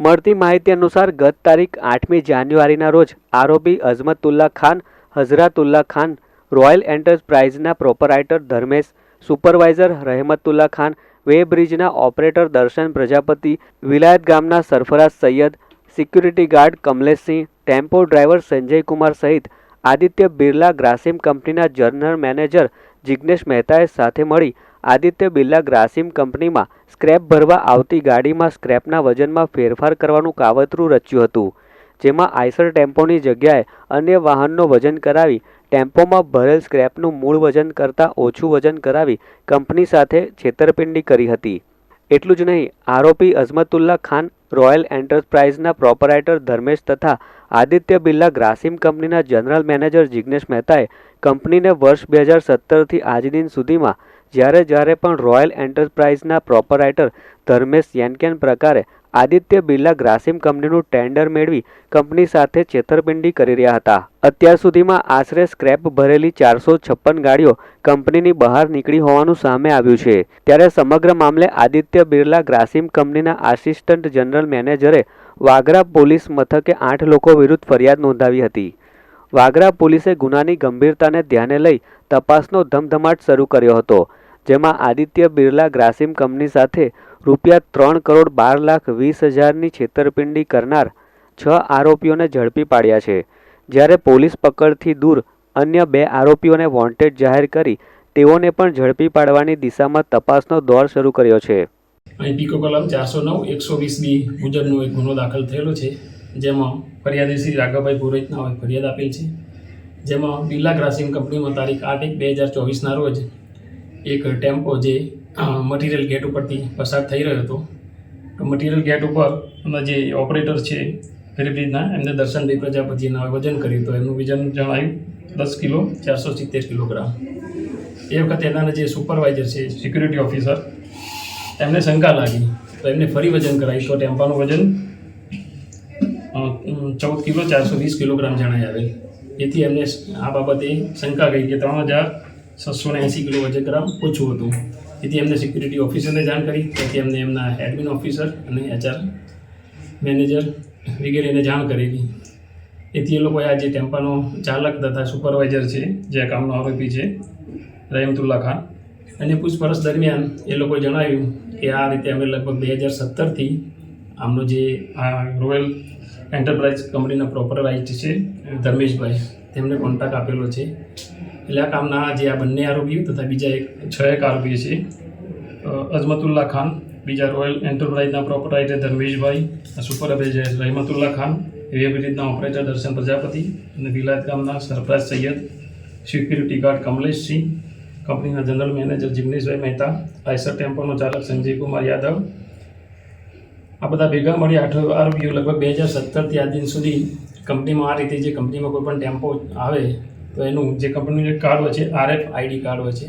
મળતી માહિતી અનુસાર ગત તારીખ આઠમી જાન્યુઆરીના રોજ આરોપી અઝમતુલ્લા Khan, હઝરાતુલ્લા Khan, royal એન્ટરપ્રાઇઝના proprietor Dharmesh, supervisor Rahmatulla Khan weigh બ્રિજના operator Darshan Prajapati, Vilayat ગામના Sarfaraz Sayed, security guard Kamleshsinh, tempo driver Sanjay Kumar સહિત આદિત્ય બિરલા ગ્રાસિમ કંપનીના જનરલ મેનેજર જિગ્નેશ મહેતાએ સાથે મળી આદિત્ય બિરલા ગ્રાસિમ કંપનીમાં સ્ક્રેપ ભરવા આવતી ગાડીમાં સ્ક્રેપના વજનમાં ફેરફાર કરવાનું કાવતરું રચ્યું હતું, જેમાં આઈસર ટેમ્પોની જગ્યાએ અન્ય વાહનનો વજન કરાવી ટેમ્પોમાં ભરેલ સ્ક્રેપનું મૂળ વજન કરતાં ઓછું વજન કરાવી કંપની સાથે છેતરપિંડી કરી હતી. એટલું જ નહીં, આરોપી અઝમતુલ્લા ખાન, રોયલ એન્ટરપ્રાઇઝના પ્રોપરાઇટર ધર્મેશ તથા આદિત્ય બિરલા ગ્રાસિમ કંપનીના જનરલ મેનેજર જિગ્નેશ મહેતાએ કંપનીને વર્ષ બે હજાર સત્તરથી આજ દિન સુધીમાં જ્યારે જ્યારે પણ રોયલ એન્ટરપ્રાઇઝના પ્રોપરાઇટર ધર્મેશ યેનકેન પ્રકારે આદિત્ય બિરલા ગ્રાસિમ કંપનીનું ટેન્ડર મેળવી કંપની સાથે છેતરપિંડી કરી રહ્યા હતા. અત્યાર સુધીમાં આશરે સ્ક્રેપ ભરેલી ચારસો છપ્પન ગાડીઓ કંપનીની બહાર નીકળી હોવાનું સામે આવ્યું છે. ત્યારે સમગ્ર મામલે આદિત્ય બિરલા ગ્રાસિમ કંપનીના આસિસ્ટન્ટ જનરલ મેનેજરે વાગરા પોલીસ મથકે આઠ લોકો વિરુદ્ધ ફરિયાદ નોંધાવી હતી. વાગરા પોલીસે ગુનાની ગંભીરતાને ધ્યાને લઈ તપાસનો ધમધમાટ શરૂ કર્યો હતો. જેમાં આદિત્ય બિરલા ગ્રાસિમ કંપની સાથે રૂપિયા ત્રણ કરોડ બાર લાખ વીસ હજારની છેતરપિંડી કરનાર છ આરોપીઓને ઝડપી પાડ્યા છે. જ્યારે પોલીસ પકડથી દૂર અન્ય બે આરોપીઓને વોન્ટેડ જાહેર કરી તેઓને પણ ઝડપી પાડવાની દિશામાં તપાસનો દોર શરૂ કર્યો છે. અહીં કલમ ચારસો નવ, એકસો વીસની મુજબનો એક ગુનો દાખલ થયેલો છે, જેમાં ફરિયાદી શ્રી રાઘવભાઈ પુરોહિતના ફરિયાદ આપેલ છે, જેમાં બિરલા ગ્રાસિંગ કંપનીમાં તારીખ આઠ એક બે હજાર ચોવીસના રોજ એક ટેમ્પો જે મટીરિયલ ગેટ ઉપરથી પસાર થઈ રહ્યો હતો. તો મટીરિયલ ગેટ ઉપર એમના જે ઓપરેટર છે ગરીબરીજના એમને દર્શનભાઈ પ્રજાપતિના વજન કર્યું તો એમનું વજન જણાવ્યું દસ કિલો, ચારસો સિત્તેર કિલોગ્રામ. એ વખતે એના જે સુપરવાઇઝર છે સિક્યુરિટી ઓફિસર એમને શંકા લાગી. તો એમને ફરી વજન કરાવી તો ટેમ્પાનું વજન ચૌદ કિલો, ચારસો વીસ કિલોગ્રામ જણાઈ આવેલ. એથી એમને આ બાબતે શંકા ગઈ કે ત્રણ હજાર છસો ને એંસી કિલો વજન ઓછું હતું. તેથી એમને સિક્યુરિટી ઓફિસરને જાણ કરી. તેથી એમને એમના એડમિન ઓફિસર અને એચઆર મેનેજર વગેરેને જાણ કરેલી. એથી એ લોકોએ આ જે ટેમ્પાનો ચાલક તથા સુપરવાઇઝર છે, જે કામનો આરોપી છે, રહીમતુલ્લા ખાન અને પૂછપરછ દરમિયાન એ લોકોએ જણાવ્યું કે આ રીતે અમે લગભગ બે હજાર સત્તરથી આમનો જે આ રોયલ એન્ટરપ્રાઇઝ કંપનીના પ્રોપર રાઇટ છે, ધર્મેશભાઈ. તેમને કોન્ટ્રાક્ટ આપેલો છે. એટલે આ કામના જે આ બંને આરોપીઓ તથા બીજા એક છ એક આરોપી છે. અજમતુલ્લાહ ખાન, બીજા રોયલ એન્ટરપ્રાઇઝના પ્રોપરાઇટર ધર્મેશભાઈ સુપરવાઇઝર રહેમતુલ્લા ખાન રીતના ઓપરેટર દર્શન પ્રજાપતિ અને વિલાયત ગામના સરફરાજ સૈયદ, સિક્યુરિટી ગાર્ડ કમલેશસિંહ, કંપનીના જનરલ મેનેજર જિગ્નેશભાઈ મહેતા, આઈસર ટેમ્પોનો ચાલક સંજય કુમાર યાદવ. આ બધા ભેગા મળી આઠ આરોપીઓ લગભગ બે હજાર સત્તરથી આજ દિન સુધી કંપનીમાં આ રીતે જે કંપનીમાં કોઈ પણ ટેમ્પો આવે, તો એનું જે કંપનીનું કાર્ડ હોય છે, આરએફ આઈડી કાર્ડ હોય છે